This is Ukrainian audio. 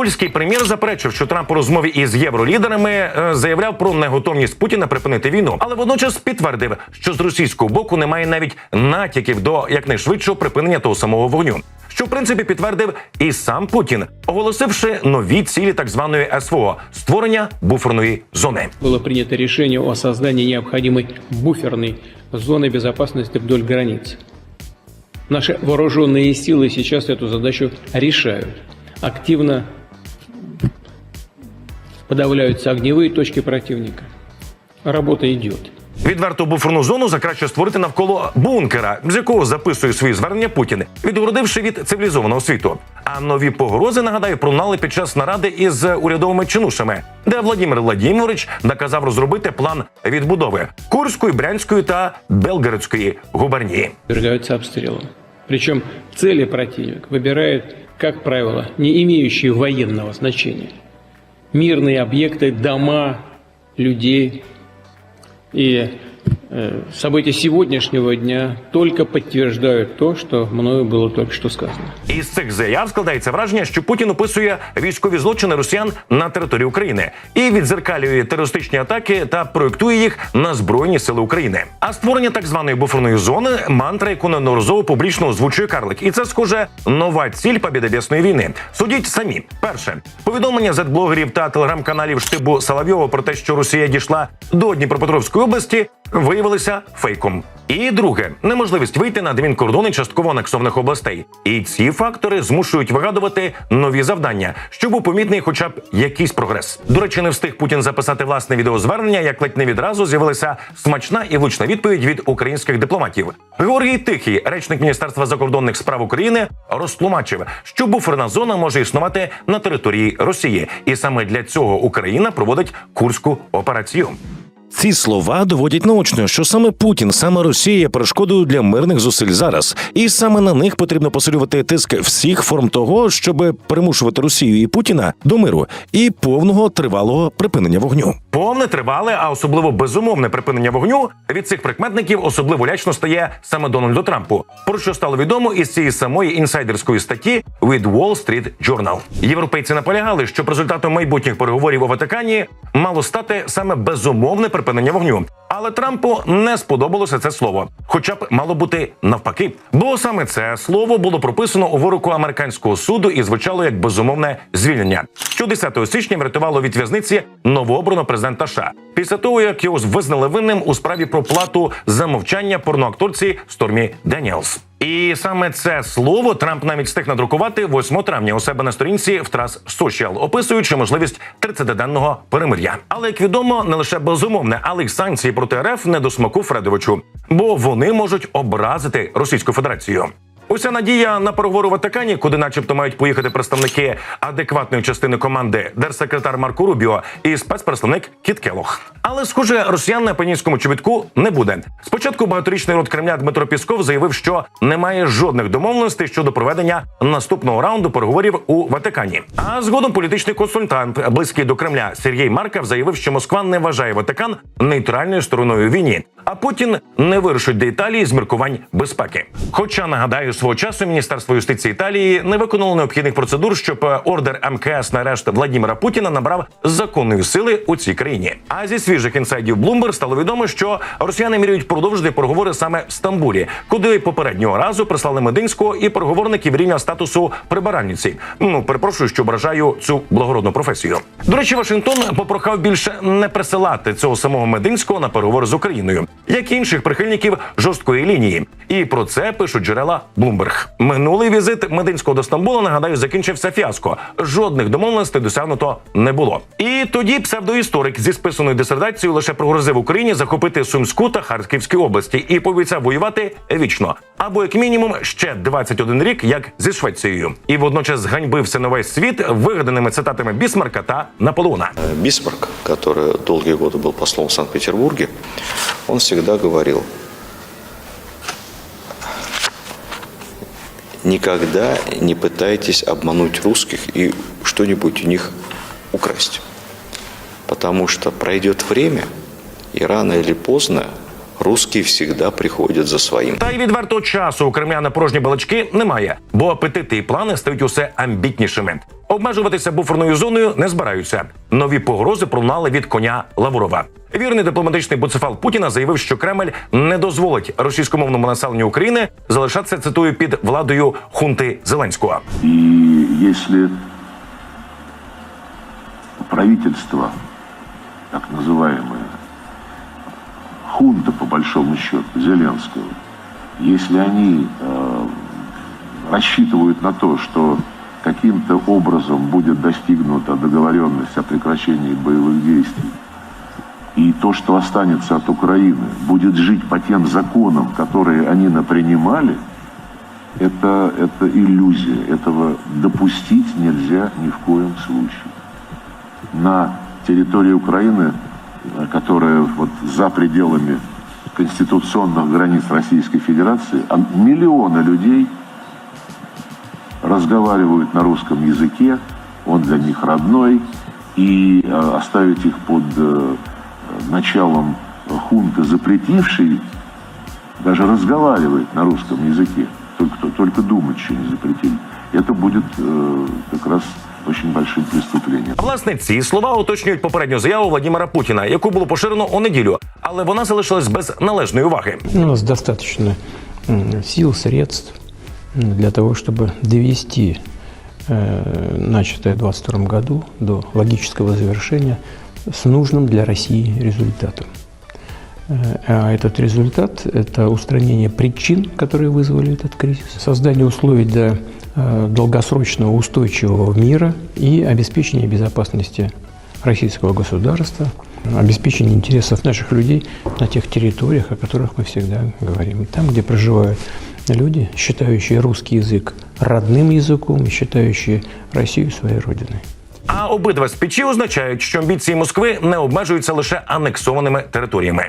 Польський прем'єр заперечив, що Трамп у розмові із євролідерами е, заявляв про неготовність Путіна припинити війну, але водночас підтвердив, що з російського боку немає навіть натяків до якнайшвидшого припинення того самого вогню. Що в принципі підтвердив і сам Путін, оголосивши нові цілі так званої СВО створення буферної зони. было принято решение о создании необходимой буферной зоны безопасности вдоль границ. Наши вооруженные силы сейчас эту задачу решают. Активно подавляются огневые точки противника. Работа идет. Відверту буферну зону закраще створити навколо бункера, з якого записує свої звернення Путін, відгородивши від цивілізованого світу. А нові погрози нагадаю пролунали під час наради із урядовими чинушами, де Владимир Владимирович наказав розробити план відбудови Курської, Брянської та Белгородської губернії. Подвергаются обстрелам. Причем цели противник выбирает, как правило, не имеющие военного значения Мирные объекты, дома, людей. И э, события сегодняшнего дня только подтверждают то, что мною было только что сказано. Із цих заяв складається враження, що Путін описує військові злочини росіян на території України і відзеркалює терористичні атаки та проєктує їх на збройні сили України. А створення так званої буферної зони мантра, яку неодноразово публічно озвучує Карлик, і це схоже нова ціль побєдобєсної війни. Судіть самі. Перше повідомлення зетблогерів та телеграм-каналів штибу Соловйова про те, що Росія дійшла до Дніпропетровської області, виявилися фейком. І друге неможливість вийти на адмінкордони частково анексованих областей. І ці фактори змушують вигадувати нові завдання, щоб був помітний, хоча б якийсь прогрес. До речі, не встиг Путін записати власне відеозвернення, як ледь не відразу з'явилася смачна і влучна відповідь від українських дипломатів. Георгій Тихий, речник Міністерства закордонних справ України, розтлумачив, що буферна зона може існувати на території Росії, і саме для цього Україна проводить курську операцію. Ці слова доводять наочно, що саме Путін, саме Росія є перешкодою для мирних зусиль зараз, і саме на них потрібно посилювати тиск всіх форм того, щоб примушувати Росію і Путіна до миру і повного тривалого припинення вогню. Повне тривале, а особливо безумовне припинення вогню від цих прикметників особливо лячно стає саме Дональду Трампу. Про що стало відомо із цієї самої інсайдерської статті від Wall Street Journal. Європейці наполягали, що результатом майбутніх переговорів у Ватикані мало стати саме безумовне припинення вогню. Але Трампу не сподобалося це слово, хоча б мало бути навпаки. Бо саме це слово було прописано у вироку американського суду і звучало як безумовне звільнення, що 10 січня врятувало від в'язниці новообраного президента США після того, як його визнали винним у справі про плату за мовчання порноакторці Стормі Деніелс. І саме це слово Трамп навіть встиг надрукувати 8 травня у себе на сторінці в Трас Social, описуючи можливість 30-денного перемир'я. Але як відомо, не лише безумовне, але й санкції проти РФ не до смаку Фредовичу, бо вони можуть образити Російську Федерацію. Уся надія на переговори у Ватикані, куди, начебто, мають поїхати представники адекватної частини команди, держсекретар Марко Рубіо і спецпредставник Кіт Келох. Але, схоже, росіян на панінському чобітку не буде. Спочатку багаторічний род Кремля Дмитро Пісков заявив, що немає жодних домовленостей щодо проведення наступного раунду переговорів у Ватикані. А згодом політичний консультант, близький до Кремля Сергій Марков, заявив, що Москва не вважає Ватикан нейтральною стороною війні. А Путін не вирушить до Італії з міркувань безпеки. Хоча нагадаю, свого часу Міністерство юстиції Італії не виконало необхідних процедур, щоб е, ордер МКС на арешт Владімира Путіна набрав законної сили у цій країні. А зі свіжих інсайдів Bloomberg стало відомо, що росіяни міряють продовжити переговори саме в Стамбулі, куди попереднього разу прислали Мединського і переговорників рівня статусу прибиральниці. Ну перепрошую, що ображаю цю благородну професію. До речі, Вашингтон попрохав більше не присилати цього самого Мединського на переговори з Україною, як і інших прихильників жорсткої лінії. І про це пишуть джерела Bloomberg. Минулий візит Мединського до Стамбула, нагадаю, закінчився фіаско. Жодних домовленостей досягнуто не було. І тоді псевдоісторик зі списаною дисертацією лише пригрозив Україні захопити Сумську та Харківські області і пообіцяв воювати вічно, або як мінімум ще 21 рік, як зі Швецією, і водночас зганьбився на весь світ вигаданими цитатами Бісмарка та Наполеона. Бисмарк, который долгие годы был послом в Санкт-Петербурге, он всегда говорил, никогда не пытайтесь обмануть русских и что-нибудь у них украсть. Потому что пройдет время, и рано или поздно русские всегда приходят за своим. Та й відверто часу у Кремля на порожні балачки немає, бо апетити і плани стають усе амбітнішими. Обмежуватися буферною зоною не збираються. Нові погрози пролунали від коня Лаврова. Вірний дипломатичний буцефал Путіна заявив, що Кремль не дозволить російськомовному населенню України залишатися цитую під владою хунти Зеленського. И если правительство, так называемое, хунта, по большому счету, Зеленского, если они э, рассчитывают на то, что каким-то образом будет достигнута договоренность о прекращении боевых действий, и то, что останется от Украины, будет жить по тем законам, которые они напринимали, это, это иллюзия. Этого допустить нельзя ни в коем случае. На территории Украины, э, которая вот за пределами конституционных границ Российской Федерации, а миллионы людей разговаривают на русском языке, он для них родной, и э, оставить их под э, началом хунты, запретившей даже разговаривать на русском языке, только, только думать еще не запретили, это будет э, как раз очень большим преступлением. А, Власне, ці слова уточнюють попередню заяву Владимира Путіна, яку було поширено у неділю, але вона залишилась без належної уваги. У нас достаточно м, сил, средств м, для того, чтобы довести э, начатое в 2022 году до логического завершения с нужным для России результатом. Э, А этот результат – это устранение причин, которые вызвали этот кризис, создание условий для э, долгосрочного устойчивого мира и обеспечение безопасности российского государства, обеспечение интересов наших людей на тех территориях, о которых мы всегда говорим. Там, где проживают люди, считающие русский язык родным языком и считающие Россию своей родиной. А обидва спічі означають, що амбіції Москви не обмежуються лише анексованими територіями.